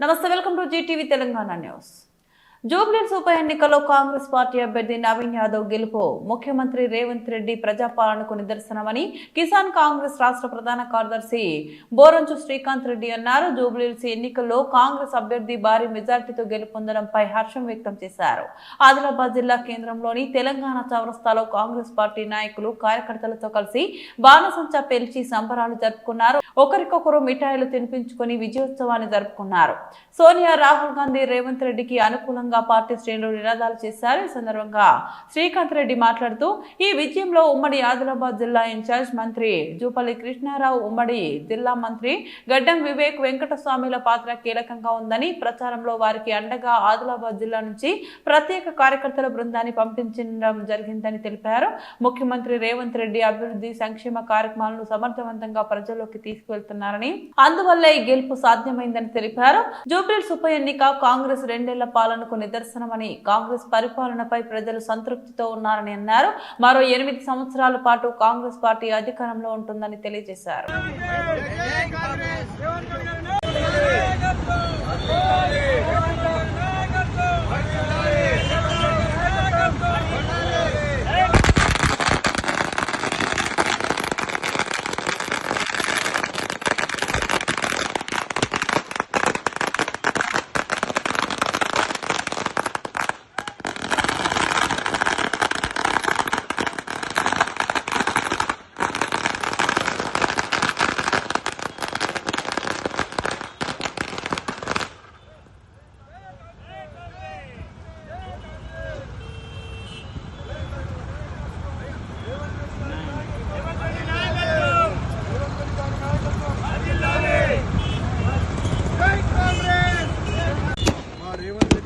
నమస్తే welcome to GTV Telangana news. జూబ్లీస్ ఉప ఎన్నికలో కాంగ్రెస్ పార్టీ అభ్యర్థి నవీన్ యాదవ్ గెలుపు. ముఖ్యమంత్రి రేవంత్ రెడ్డి ప్రజాపాలనకు నిదర్శనమని కిసాన్ కాంగ్రెస్ రాష్ట్ర ప్రధాన కార్యదర్శి బోరంచు శ్రీకాంత్ రెడ్డి అన్నారు. జూబ్లీస్ ఎన్నికల్లో కాంగ్రెస్ అభ్యర్థి భారీ మెజార్టీతో గెలుపొందడంపై హర్షం వ్యక్తం చేశారు. ఆదిలాబాద్ జిల్లా కేంద్రంలోని తెలంగాణ చౌరస్తాలో కాంగ్రెస్ పార్టీ నాయకులు కార్యకర్తలతో కలిసి బాణసంచా పేల్చి సంబరాలు జరుపుకున్నారు. ఒకరికొకరు మిఠాయిలు తినిపించుకొని విజయోత్సవాన్ని జరుపుకున్నారు. సోనియా రాహుల్ గాంధీ రేవంత్ రెడ్డికి అనుకూలంగా పార్టీ శ్రేణులు నినాదాలు చేశారు. ఈ సందర్భంగా శ్రీకాంత్ రెడ్డి మాట్లాడుతూ ఈ విజయంలో ఉమ్మడి ఆదిలాబాద్ జిల్లా ఇన్ఛార్జ్ మంత్రి జూపల్లి కృష్ణారావు ఉమ్మడి జిల్లా మంత్రి గడ్డం వివేక్ వెంకటస్వామిల పాత్ర కీలకంగా ఉందని ప్రచారంలో వారికి అండగా ఆదిలాబాద్ జిల్లా నుంచి ప్రత్యేక కార్యకర్తల బృందాన్ని పంపించడం జరిగిందని తెలిపారు. ముఖ్యమంత్రి రేవంత్ రెడ్డి అభివృద్ధి సంక్షేమ కార్యక్రమాలను సమర్థవంతంగా ప్రజల్లోకి తీసుకువెళ్తున్నారని అందువల్లే ఈ గెలుపు సాధ్యమైందని తెలిపారు. జూబ్లీస్ ఉప ఎన్నిక కాంగ్రెస్ రెండేళ్ళ పాలనకు నిదర్శనమని కాంగ్రెస్ పరిపాలనపై ప్రజలు సంతృప్తితో ఉన్నారని అన్నారు. మరో ఎనిమిది సంవత్సరాల పాటు కాంగ్రెస్ పార్టీ అధికారంలో ఉంటుందని తెలియజేశారు.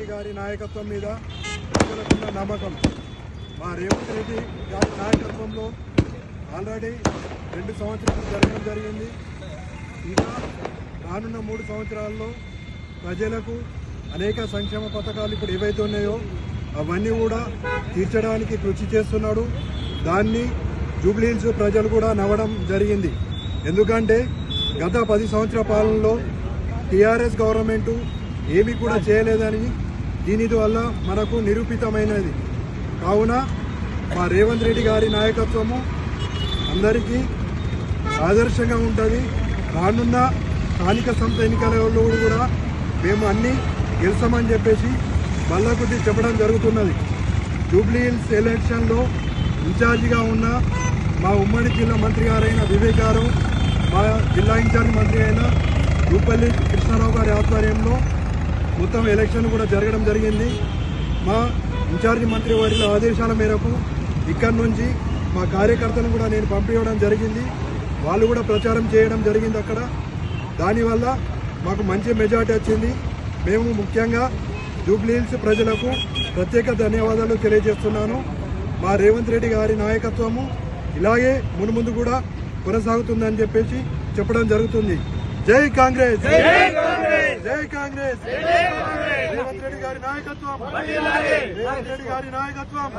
రెడ్డి గారి నాయకత్వం మీద ప్రజలకున్న నమ్మకం. మా రేవంత్ రెడ్డి గారి నాయకత్వంలో ఆల్రెడీ రెండు సంవత్సరాలు జరగడం జరిగింది. ఇంకా రానున్న మూడు సంవత్సరాల్లో ప్రజలకు అనేక సంక్షేమ పథకాలు ఇప్పుడు ఏవైతే ఉన్నాయో అవన్నీ కూడా తీర్చడానికి కృషి చేస్తున్నాడు. దాన్ని జూబ్లీహిల్స్ ప్రజలు కూడా నవ్వడం జరిగింది. ఎందుకంటే గత పది సంవత్సరాల పాలనలో టీఆర్ఎస్ గవర్నమెంటు ఏమీ కూడా చేయలేదని దీని వల్ల మనకు నిరూపితమైనది. కావున మా రేవంత్ రెడ్డి గారి నాయకత్వము అందరికీ ఆదర్శంగా ఉంటుంది. రానున్న స్థానిక సంస్థ ఎన్నికలలో కూడా మేము అన్నీ గెలిచామని చెప్పేసి మళ్ళా కొద్ది చెప్పడం జరుగుతున్నది. జూబ్లీ హిల్స్ ఎలక్షన్లో ఇన్ఛార్జిగా ఉన్న మా ఉమ్మడి జిల్లా మంత్రి గారైన వివేక్ గారు మా జిల్లా ఇన్ఛార్జ్ మంత్రి అయిన రూపల్లి కృష్ణారావు గారి ఆధ్వర్యంలో మొత్తం ఎలక్షన్ కూడా జరగడం జరిగింది. మా ఇన్ఛార్జి మంత్రి వారి ఆదేశాల మేరకు ఇక్కడి నుంచి మా కార్యకర్తలను కూడా నేను పంపించడం జరిగింది. వాళ్ళు కూడా ప్రచారం చేయడం జరిగింది అక్కడ. దానివల్ల మాకు మంచి మెజార్టీ వచ్చింది. మేము ముఖ్యంగా జూబ్లీహిల్స్ ప్రజలకు ప్రత్యేక ధన్యవాదాలు తెలియజేస్తున్నాను. మా రేవంత్ రెడ్డి గారి నాయకత్వము ఇలాగే మునుముందు కూడా కొనసాగుతుందని చెప్పేసి చెప్పడం జరుగుతుంది. జై కాంగ్రెస్! జై కాంగ్రెస్! రేవంత్ రెడ్డి గారి నాయకత్వం! రేవంత్ రెడ్డి గారి నాయకత్వం!